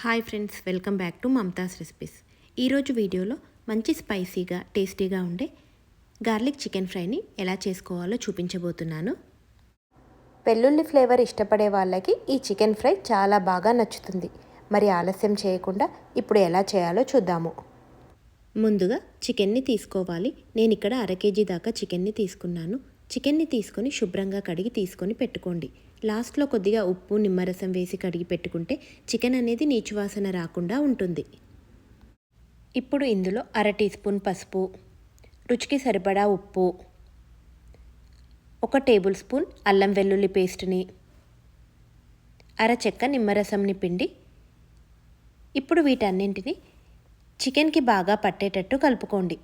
Hi friends welcome back to Mamata's recipes. ఈరోజు వీడియోలో మంచి స్పైసీగా టేస్టీగా ఉండే గార్లిక్ చికెన్ ఫ్రైని ఎలా చేసుకోవాలో చూపించబోతున్నాను. వెల్లుల్లి ఫ్లేవర్ ఇష్టపడే వాళ్ళకి ఈ చికెన్ ఫ్రై చాలా బాగా నచ్చుతుంది. మరి ఆలస్యం చేయకుండా ఇప్పుడు ఎలా చేయాలో చూద్దాము. ముందుగా చికెన్ని తీసుకోవాలి. నేను ఇక్కడ అర కేజీ దాకా చికెన్ని తీసుకున్నాను. చికెన్ని తీసుకొని శుభ్రంగా కడిగి తీసుకొని పెట్టుకోండి. లాస్ట్లో కొద్దిగా ఉప్పు నిమ్మరసం వేసి కడిగి పెట్టుకుంటే చికెన్ అనేది నీచువాసన రాకుండా ఉంటుంది. ఇప్పుడు ఇందులో అర టీ స్పూన్ పసుపు రుచికి సరిపడా ఉప్పు ఒక టేబుల్ స్పూన్ అల్లం వెల్లుల్లి పేస్ట్ని అర చెక్క నిమ్మరసంని పిండి ఇప్పుడు వీటన్నింటిని చికెన్కి బాగా పట్టేటట్టు కలుపుకోండి.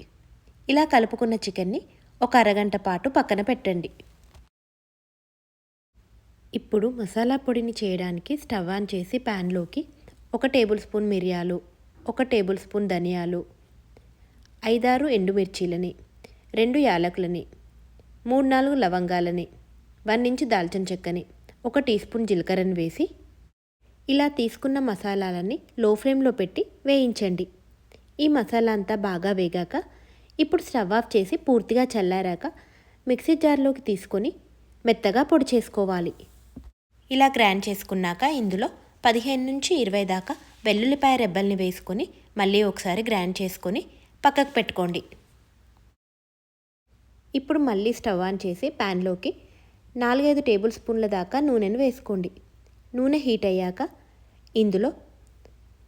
ఇలా కలుపుకున్న చికెన్ని ఒక అరగంట పాటు పక్కన పెట్టండి. ఇప్పుడు మసాలా పొడిని చేయడానికి స్టవ్ ఆన్ చేసి ప్యాన్లోకి ఒక టేబుల్ స్పూన్ మిరియాలు ఒక టేబుల్ స్పూన్ ధనియాలు ఐదారు ఎండుమిర్చీలని రెండు యాలకులని మూడు నాలుగు లవంగాలని వన్ ఇంచు దాల్చిన చెక్కని ఒక టీ స్పూన్ జీలకర్రని వేసి ఇలా తీసుకున్న మసాలాలని లో ఫ్లేమ్లో పెట్టి వేయించండి. ఈ మసాలా అంతా బాగా వేగాక ఇప్పుడు స్టవ్ ఆఫ్ చేసి పూర్తిగా చల్లారాక మిక్సీ జార్లోకి తీసుకొని మెత్తగా పొడి చేసుకోవాలి. ఇలా గ్రైండ్ చేసుకున్నాక ఇందులో పదిహేను నుంచి ఇరవై దాకా వెల్లుల్లిపాయ రెబ్బల్ని వేసుకొని మళ్ళీ ఒకసారి గ్రైండ్ చేసుకొని పక్కకు పెట్టుకోండి. ఇప్పుడు మళ్ళీ స్టవ్ ఆన్ చేసి ప్యాన్లోకి నాలుగైదు టేబుల్ స్పూన్ల దాకా నూనెను వేసుకోండి. నూనె హీట్ అయ్యాక ఇందులో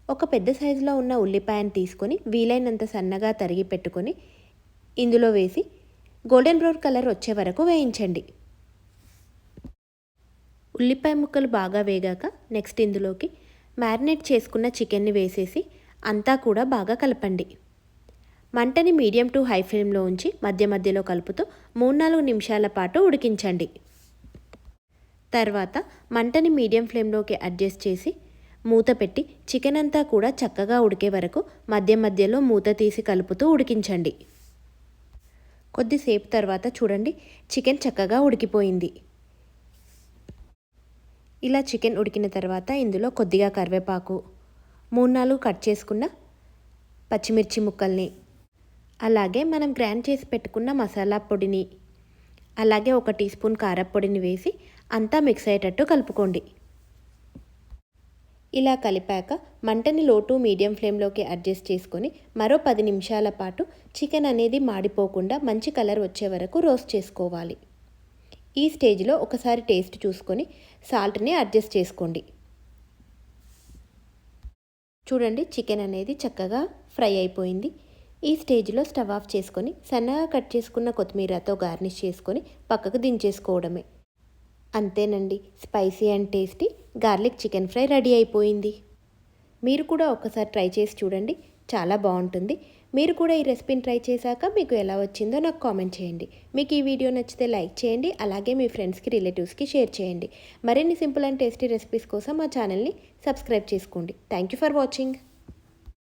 ఒక పెద్ద సైజులో ఉన్న ఉల్లిపాయను తీసుకొని వీలైనంత సన్నగా తరిగి పెట్టుకొని ఇందులో వేసి గోల్డెన్ బ్రౌన్ కలర్ వచ్చే వరకు వేయించండి. ఉల్లిపాయ ముక్కలు బాగా వేగాక నెక్స్ట్ ఇందులోకి మ్యారినేట్ చేసుకున్న చికెన్ని వేసేసి అంతా కూడా బాగా కలపండి. మంటని మీడియం టు హై ఫ్లేమ్లో ఉంచి మధ్య మధ్యలో కలుపుతూ మూడు నాలుగు నిమిషాల పాటు ఉడికించండి. తర్వాత మంటని మీడియం ఫ్లేమ్లోకి అడ్జస్ట్ చేసి మూత పెట్టి చికెన్ అంతా కూడా చక్కగా ఉడికే వరకు మధ్య మధ్యలో మూత తీసి కలుపుతూ ఉడికించండి. కొద్దిసేపు తర్వాత చూడండి చికెన్ చక్కగా ఉడికిపోయింది. ఇలా చికెన్ ఉడికిన తర్వాత ఇందులో కొద్దిగా కరివేపాకు మూడు నాలుగు కట్ చేసుకున్న పచ్చిమిర్చి ముక్కల్ని. అలాగే మనం గ్రైండ్ చేసి పెట్టుకున్న మసాలా పొడిని. అలాగే ఒక టీ స్పూన్ కారపొడిని వేసి అంతా మిక్స్ అయ్యేటట్టు కలుపుకోండి. ఇలా కలిపాక మంటని లో టు మీడియం ఫ్లేమ్లోకి అడ్జస్ట్ చేసుకొని మరో పది నిమిషాల పాటు చికెన్ అనేది మాడిపోకుండా మంచి కలర్ వచ్చే వరకు రోస్ట్ చేసుకోవాలి. ఈ స్టేజ్లో ఒకసారి టేస్ట్ చూసుకొని సాల్ట్ని అడ్జస్ట్ చేసుకోండి. చూడండి చికెన్ అనేది చక్కగా ఫ్రై అయిపోయింది. ఈ స్టేజ్లో స్టవ్ ఆఫ్ చేసుకొని సన్నగా కట్ చేసుకున్న కొత్తిమీరతో గార్నిష్ చేసుకొని పక్కకు దించేసుకోవడమే. అంతేనండి spicy and tasty garlic chicken fry ready అయిపోయింది. మీరు కూడా ఒకసారి ట్రై చేసి చూడండి చాలా బాగుంటుంది. మీరు కూడా ఈ రెసిపీని ట్రై చేశాక మీకు ఎలా వచ్చిందో నాకు కామెంట్ చేయండి. మీకు ఈ వీడియో నచ్చితే లైక్ చేయండి అలాగే మీ ఫ్రెండ్స్కి రిలేటివ్స్కి షేర్ చేయండి. మరిన్ని సింపుల్ అండ్ టేస్టీ రెసిపీస్ కోసం మా ఛానల్ని సబ్స్క్రైబ్ చేసుకోండి. Thank you for watching.